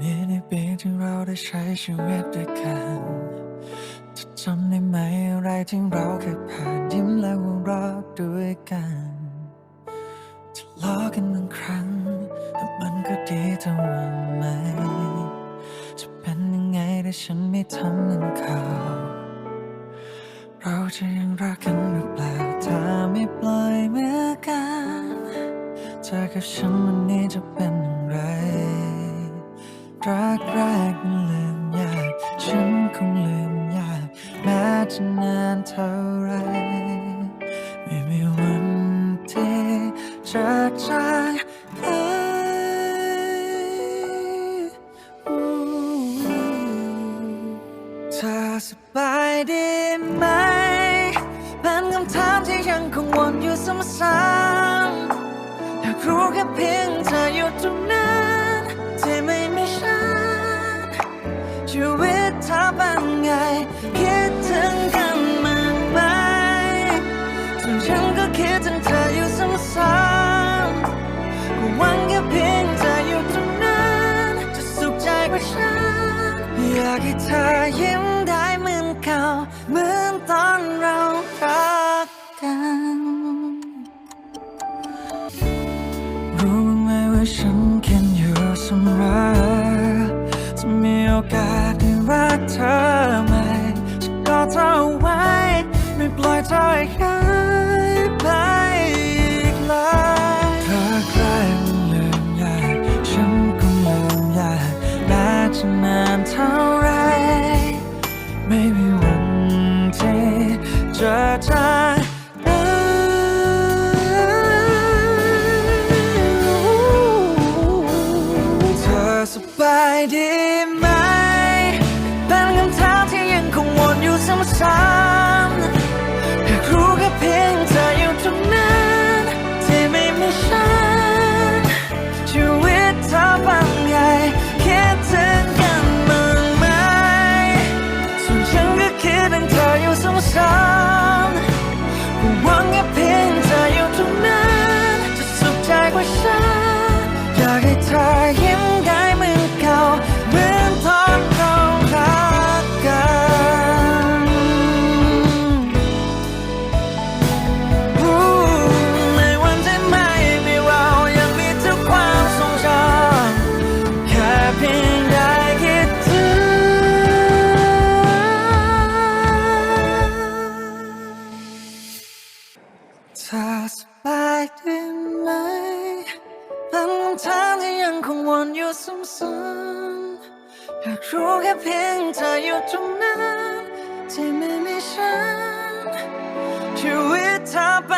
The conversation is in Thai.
มีในปีที่เราได้ใช้ชีวิตด้วยกันจะจำได้ไหมอะไรที่เราเคยผ่านยิ้มและหัวเราะด้วยกันทะเลาะกันบางครั้งแต่มันก็ดีเท่าไหมจะเป็นยังไงถ้าฉันไม่ทำเหมือนเขาเราจะยังรักกันหรือเปล่าถ้าไม่ปล่อยมือกันเธอกับฉันวันนี้จะเป็นอย่างไร รักแรกมันลืมยาก ฉันคงลืมยาก แม้จะนานเท่าไร ไม่มีวันที่จะจางหายเธอสบายดีไหมเป็นคำถามที่ยังคงวนอยู่ซ้ำๆอยากรู้แค่เพียงเธออยู่ตรงนั้น ชีวิตเธอเป็นไง คิดถึงกันมากไหมส่วนฉันก็คิดถึงเธออยู่ซ้ำๆก็หวังแค่เพียงเธออยู่ตรงนั้นจะสุขใจกว่าฉัน อยากให้เธอยิ้มได้เหมือนเก่า เหมือนตอนเรารักกัน รู้ไหมว่าฉันคิดอยู่เสมอจะมีโอกาส เธอไหมจะกอดเธอไว้ ไม่ปล่อยเธอให้หายไปอีกเลยเธอใกล้มันลืมยากฉันก็ลืมยากแม้จะนานเท่าไร ไม่มีวันที่จะจางหายเธอสบายดีไหมามที่ยัง สบายดีไหมเป็นคำถามที่ยังคงวนอยู่ซ้ำๆอยากรู้แค่เพียงเธออยู่ตรงนั้นที่ไม่มีฉันชีวิตเธอไป